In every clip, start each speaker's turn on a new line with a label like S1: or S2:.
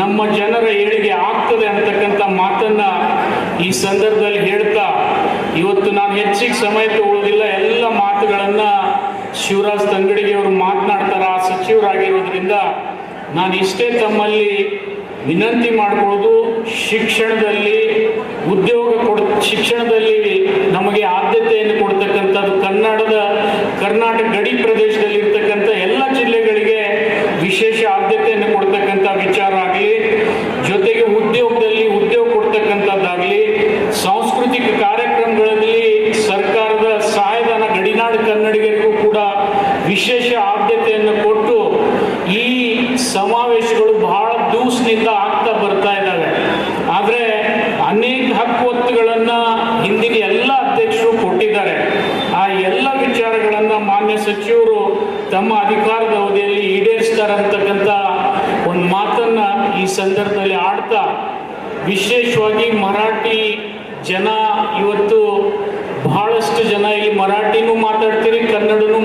S1: ನಮ್ಮ ಜನರ ಏಳಿಗೆ ಆಗ್ತದೆ ಅಂತಕ್ಕಂಥ ಮಾತನ್ನ ಈ ಸಂದರ್ಭದಲ್ಲಿ ಹೇಳ್ತಾ, ಇವತ್ತು ನಾನು ಹೆಚ್ಚಿಗೆ ಸಮಯ ತಗೊಳ್ಳೋದಿಲ್ಲ ಎಲ್ಲ ಮಾತುಗಳನ್ನ ಶಿವರಾಜ್ ತಂಗಡಿಗೆ ಅವರು ಮಾತನಾಡ್ತಾರ, ಸಚಿವರಾಗಿರೋದ್ರಿಂದ ನಾನು ಇಷ್ಟೇ ತಮ್ಮಲ್ಲಿ ವಿನಂತಿ ಮಾಡ್ಕೊಳ್ಳೋದು, ಶಿಕ್ಷಣದಲ್ಲಿ ಉದ್ಯೋಗ ಕೊಡ, ಶಿಕ್ಷಣದಲ್ಲಿ ನಮಗೆ ಆದ್ಯತೆಯನ್ನು ಕೊಡ್ತಕ್ಕಂಥದ್ದು ಕನ್ನಡದ ಕರ್ನಾಟಕ ಕೊಟ್ಟು ಈ ಸಮಾವೇಶಗಳು ಬಹಳ ದೂಸಿನಿಂದ ಆಗ್ತಾ ಬರ್ತಾ ಇದ್ದಾವೆ. ಆದರೆ ಅನೇಕ ಹಕ್ಕು ಒತ್ತುಗಳನ್ನು ಹಿಂದಿನ ಎಲ್ಲ ಅಧ್ಯಕ್ಷರು ಕೊಟ್ಟಿದ್ದಾರೆ. ಆ ಎಲ್ಲ ವಿಚಾರಗಳನ್ನು ಮಾನ್ಯ ಸಚಿವರು ತಮ್ಮ ಅಧಿಕಾರದ ಅವಧಿಯಲ್ಲಿ ಈಡೇರಿಸ್ತಾರಂತಕ್ಕಂಥ ಒಂದು ಮಾತನ್ನ ಈ ಸಂದರ್ಭದಲ್ಲಿ ಆಡ್ತಾ ವಿಶೇಷವಾಗಿ ಮರಾಠಿ ಜನ ಇವತ್ತು ಬಹಳಷ್ಟು ಜನ ಇಲ್ಲಿ ಮರಾಠಿನೂ ಮಾತಾಡ್ತೀರಿ, ಕನ್ನಡನೂ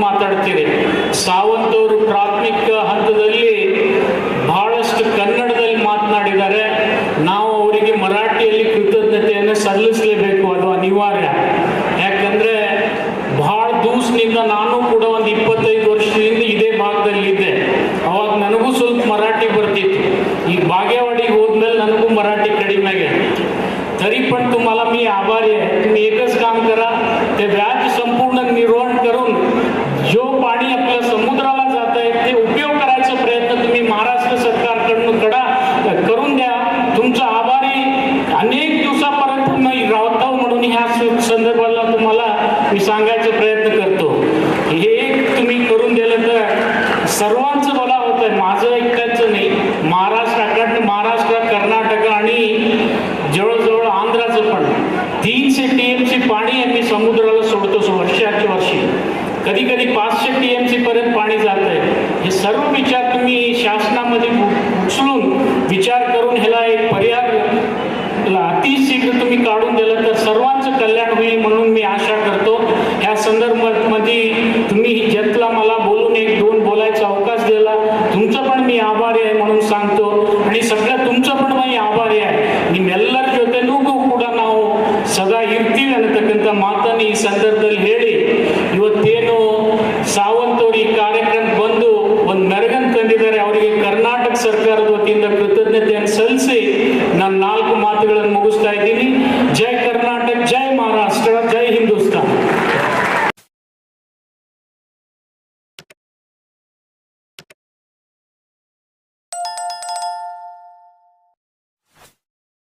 S1: ಬಹಳ ದಿವಸದಿಂದ ನಾನು ಕೂಡ ಒಂದು ಇಪ್ಪತ್ತೈದು ವರ್ಷದಿಂದ ಇದೇ ಭಾಗದಲ್ಲಿದ್ದೆ ಅವಾಗ ನನಗೂ ಸ್ವಲ್ಪ ಮರಾಠಿ ಬರ್ತಿತ್ತು ಈಗ ಬಾಗೇವಾಡಿಗೆ ಹೋದ್ಮೇಲೆ ನನಗೂ मराठी कडिमे आहे तरी पण तुम्हाला मी आभारी आहे तुम्ही एकच काम करा ते व्याज संपूर्ण निर्वहन करून जो पाणी आपल्या समुद्राला जात आहे ते उपयोग करायचा प्रयत्न तुम्ही महाराष्ट्र सरकारकडून कडा करून द्या तुमचा आभारी अनेक दिवसापर्यंत मी राहतो म्हणून ह्या स- संदर्भाला तुम्हाला मी सांगायचा प्रयत्न पाणी आम्ही समुद्राला सोडतो वर्षाच्या वर्षी. कधी कधी पाचशे टी एम सी पर्यंत पाणी जात आहे हे सर्व विचार तुम्ही शासनामध्ये उचलून विचार करून ह्याला एक पर्याय अतिशीघ्र तुम्ही काढून दिलं तर सर्वांचं कल्याण होईल म्हणून मी आशा करतो. ह्या संदर्भामध्ये तुम्ही ज्यातला मला बोलून एक दोन बोलायचा अवकाश दिला. तुमचं पण मी आभारी आहे म्हणून सांगतो. आणि सगळ्या तुमचं पण ಈ ಸಂದರ್ಭದಲ್ಲಿ ಹೇಳಿ, ಇವತ್ತೇನು ಸಾವಂತವರು ಈ ಕಾರ್ಯಕ್ರಮಕ್ಕೆ ಬಂದು ಒಂದು ಮೆರಗನ್ ತಂದಿದ್ದಾರೆ, ಅವರಿಗೆ ಕರ್ನಾಟಕ ಸರ್ಕಾರದ ವತಿಯಿಂದ ಕೃತಜ್ಞತೆಯನ್ನು ಸಲ್ಲಿಸಿ ನಾನು ನಾಲ್ಕು ಮಾತುಗಳನ್ನು ಮುಗಿಸ್ತಾ ಇದ್ದೀನಿ.